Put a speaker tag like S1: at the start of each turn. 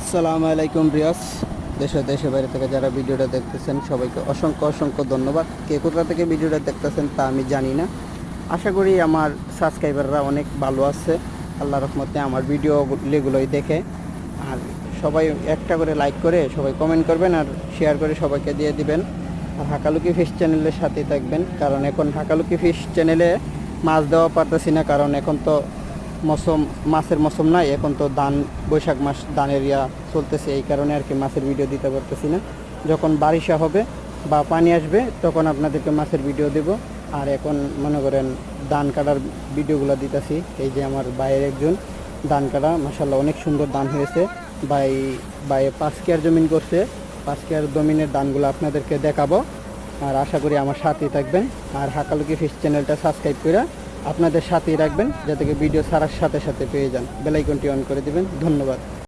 S1: আসসালামু আলাইকুম রিয়াস দেশে দেশে বাইরে থেকে যারা ভিডিওটা দেখতেছেন, সবাইকে অসংখ্য অসংখ্য ধন্যবাদ। কে কোথা থেকে ভিডিওটা দেখতেছেন তা আমি জানি না। আশা করি আমার সাবস্ক্রাইবাররা অনেক ভালো আছে। আল্লাহ রহমতে আমার ভিডিওগুলোই দেখে। আর সবাই একটা করে লাইক করে সবাই কমেন্ট করবেন আর শেয়ার করে সবাইকে দিয়ে দিবেন। আর হাকালুকি ফিশ চ্যানেলের সাথেই থাকবেন। কারণ এখন হাকালুকি ফিশ চ্যানেলে মাছ দেওয়া পারতেছি না। কারণ এখন তো মৌসুম, মাছের মৌসুম নাই, এখন তো ধান, বৈশাখ মাস ধানের ইয়া চলতেছে, এই কারণে আর কি মাছের ভিডিও দিতে পারতেছি না। যখন বারিশা হবে বা পানি আসবে, তখন আপনাদেরকে মাছের ভিডিও দেব। আর এখন মনে করেন ধান কাটার ভিডিওগুলো দিতেছি, এই যে আমার ভাইয়ের একজন ধান কাটা মাসাল্লাহ অনেক সুন্দর ধান হয়েছে। ভাই ভাই পাঁচ কেয়ার জমিন করছে, পাঁচ কেয়ার জমিনের ধানগুলো আপনাদেরকে দেখাবো। আর আশা করি আমার সাথেই থাকবেন। আর হাকালুকি ফিশ চ্যানেলটা সাবস্ক্রাইব করে আপনাদের সাথেই রাখবেন, যাতে ভিডিও ছাড়ার সাথে সাথে পেয়ে যান। বেলাইকনটি অন করে দিবেন। ধন্যবাদ।